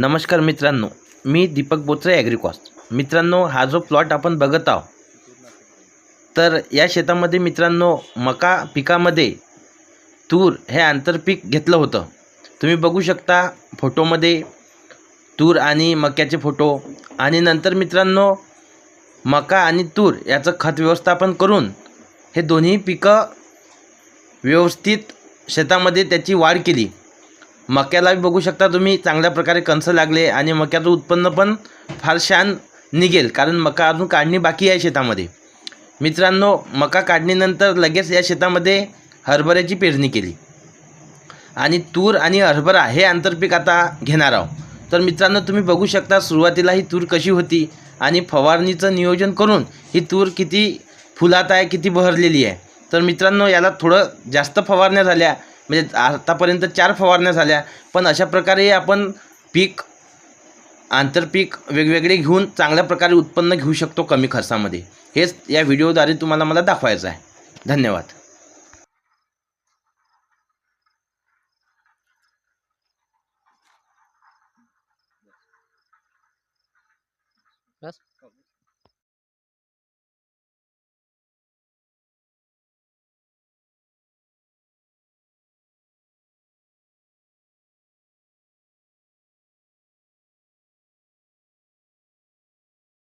नमस्कार मित्रांनो मी दीपक बोत्रे ॲग्रिकॉस्ट मित्रांनो हा जो प्लॉट आपण बघत आहो तर या शेतामध्ये मित्रांनो मका पिकामध्ये तूर हे आंतरपीक घेतलं होतं. तुम्ही बघू शकता फोटोमध्ये तूर आणि मक्याचे फोटो. आणि नंतर मित्रांनो मका आणि तूर याचं खत व्यवस्थापन करून हे दोन्ही पिकं व्यवस्थित शेतामध्ये त्याची वाढ केली. मक्याला बघू शकता तुम्ही चांगल्या प्रकारे कंस लागले आणि मक्याचं उत्पन्न पण फार छान निघेल कारण मका अजून काढणी बाकी आहे शेतामध्ये. मित्रांनो मका काढणीनंतर लगेच या शेतामध्ये हरभऱ्याची पेरणी केली. आणि तूर आणि हरभरा हे आंतरपीक आता घेणार आहोत. तर मित्रांनो तुम्ही बघू शकता सुरुवातीला ही तूर कशी होती आणि फवारणीचं नियोजन करून ही तूर किती फुलात आहे किती बहरलेली आहे. तर मित्रांनो याला थोडं जास्त फवारण्या झाल्या. म्हणजे आतापर्यंत चार फवारण्या झाल्या पण अशा प्रकारे आपण पीक आंतरपीक वेगवेगळे घेऊन चांगल्या प्रकारे उत्पन्न घेऊ शकतो कमी खर्चामध्ये. हेच या व्हिडिओद्वारे तुम्हाला मला दाखवायचं आहे. धन्यवाद.